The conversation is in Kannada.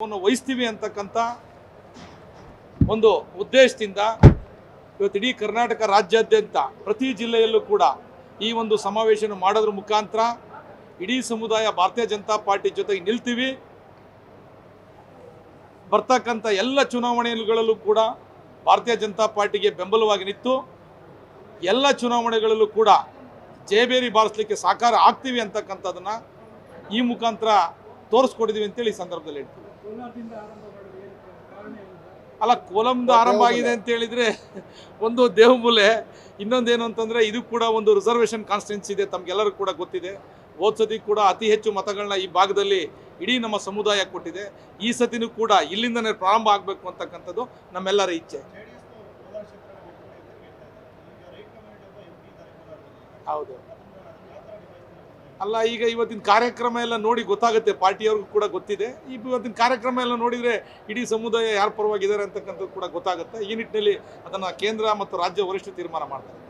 ವಹಿಸ್ತೀವಿ ಅಂತಕ್ಕಂಥ ಒಂದು ಉದ್ದೇಶದಿಂದ ಇವತ್ತು ಇಡೀ ಕರ್ನಾಟಕ ರಾಜ್ಯಾದ್ಯಂತ ಪ್ರತಿ ಜಿಲ್ಲೆಯಲ್ಲೂ ಕೂಡ ಈ ಒಂದು ಸಮಾವೇಶನ ಮಾಡೋದ್ರ ಮುಖಾಂತರ ಇಡೀ ಸಮುದಾಯ, ಭಾರತೀಯ ಜನತಾ ಪಾರ್ಟಿ ಜೊತೆಗೆ ನಿಲ್ತೀವಿ. ಬರ್ತಕ್ಕಂಥ ಎಲ್ಲ ಚುನಾವಣೆಗಳಲ್ಲೂ ಕೂಡ ಭಾರತೀಯ ಜನತಾ ಪಾರ್ಟಿಗೆ ಬೆಂಬಲವಾಗಿ ನಿಂತು ಎಲ್ಲ ಚುನಾವಣೆಗಳಲ್ಲೂ ಕೂಡ ಜೇಬೇರಿ ಬಾರಿಸಲಿಕ್ಕೆ ಸಾಕಾರ ಆಗ್ತೀವಿ ಅಂತಕ್ಕಂಥದ್ದನ್ನು ಈ ಮುಖಾಂತರ ತೋರಿಸ್ಕೊಡಿದ್ವಿ ಅಂತೇಳಿ ಈ ಸಂದರ್ಭದಲ್ಲಿ ಹೇಳ್ತೀವಿ. ಅಲ್ಲ ಕೋಲಂದು ಆರಂಭ ಆಗಿದೆ ಅಂತ ಹೇಳಿದ್ರೆ ಒಂದು ದೇವಮೂಲೆ ಇನ್ನೊಂದೇನು ಅಂತಂದ್ರೆ ಇದು ಕೂಡ ಒಂದು ರಿಸರ್ವೇಶನ್ ಕಾನ್ಸ್ಟೆನ್ಸ್ ಇದೆ ತಮ್ಗೆಲ್ಲರೂ ಕೂಡ ಗೊತ್ತಿದೆ. ಹೋದ್ ಸತಿ ಕೂಡ ಅತಿ ಹೆಚ್ಚು ಮತಗಳನ್ನ ಈ ಭಾಗದಲ್ಲಿ ಇಡೀ ನಮ್ಮ ಸಮುದಾಯ ಕೊಟ್ಟಿದೆ. ಈ ಸತಿನೂ ಕೂಡ ಇಲ್ಲಿಂದನೇ ಪ್ರಾರಂಭ ಆಗಬೇಕು ಅಂತಕ್ಕಂಥದ್ದು ನಮ್ಮೆಲ್ಲರ ಇಚ್ಛೆ. ಹೌದು. ಅಲ್ಲ, ಈಗ ಇವತ್ತಿನ ಕಾರ್ಯಕ್ರಮ ಎಲ್ಲ ನೋಡಿ ಗೊತ್ತಾಗುತ್ತೆ, ಪಾರ್ಟಿಯವ್ರಿಗೂ ಕೂಡ ಗೊತ್ತಿದೆ. ಈ ಇವತ್ತಿನ ಕಾರ್ಯಕ್ರಮ ಎಲ್ಲ ನೋಡಿದರೆ ಇಡೀ ಸಮುದಾಯ ಯಾರ ಪರವಾಗಿದ್ದಾರೆ ಅಂತಕ್ಕಂಥದ್ದು ಕೂಡ ಗೊತ್ತಾಗುತ್ತೆ. ಈ ನಿಟ್ಟಿನಲ್ಲಿ ಅದನ್ನು ಕೇಂದ್ರ ಮತ್ತು ರಾಜ್ಯ ವರಿಷ್ಠ ತೀರ್ಮಾನ ಮಾಡ್ತಾರೆ.